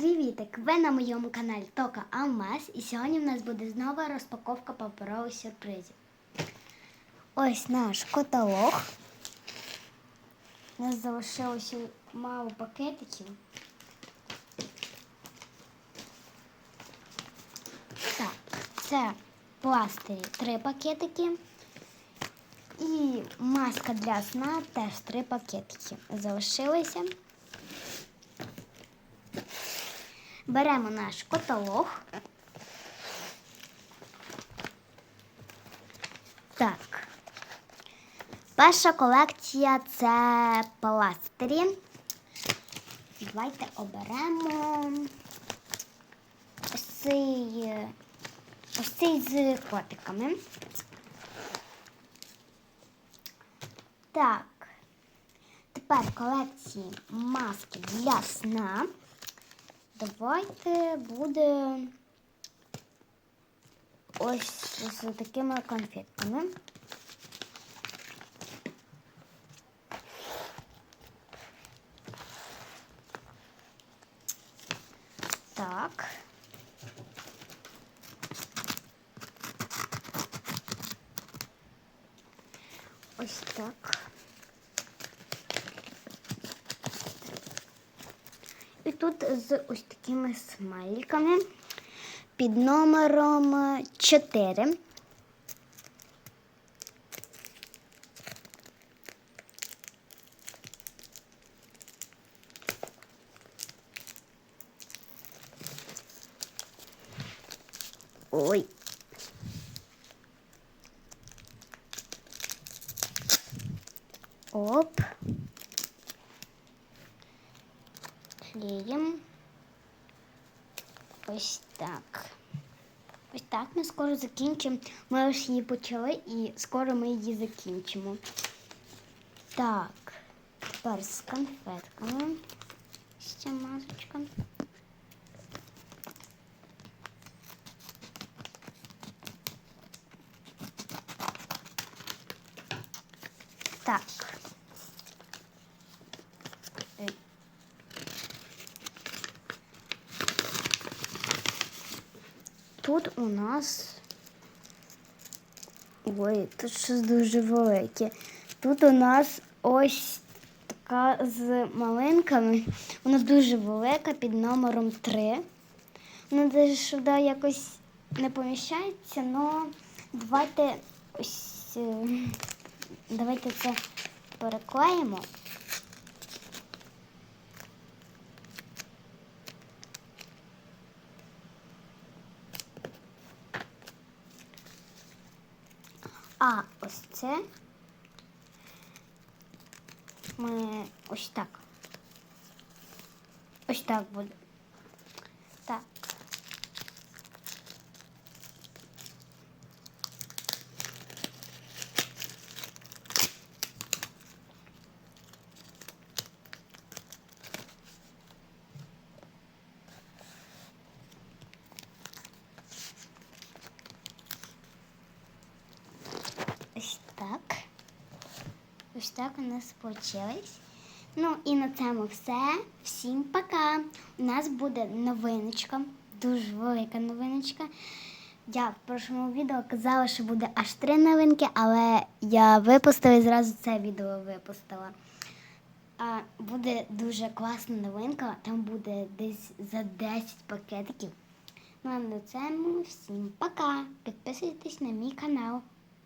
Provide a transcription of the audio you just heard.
Привітик! Ви на моєму каналі Тока Алмаз і сьогодні в нас буде знову розпаковка паперових сюрпризів. Ось наш каталог. У нас залишилося мало пакетиків. Так, це пластирі три пакетики. І маска для сна теж три пакетики. Залишилися. Беремо наш каталог. Так. Перша колекція це пластирі. Давайте оберемо ось цей, ось цей з котиками. Так. Тепер колекції маски для сна. Давайте буде ось з такими конфетками. Так. Ось так. І тут з ось такими смайликами під номером 4. Ой. Оп. Клеїмо. Ось так. Ось так ми скоро закінчимо. Ми ось її почали і скоро ми її закінчимо. Так, тепер з конфетками. Ще масочка. Так. Тут у нас. Ой, тут щось дуже велике. Тут у нас ось така з малинками. Вона дуже велика під номером 3. Вона даже сюди якось не поміщається, але давайте ось е, давайте це переклеїмо. А ось це ми ось так. Ось так буде. Так. Ось так. Ось так у нас вийшло. Ну і на цьому все. Всім пока. У нас буде новиночка, дуже велика новиночка. Я в прошлому відео казала, що буде аж три новинки, але я випустила і зразу це відео випустила. А буде дуже класна новинка, там буде десь за 10 пакетиків. Ну а на цьому всім пока. Підписуйтесь на мій канал.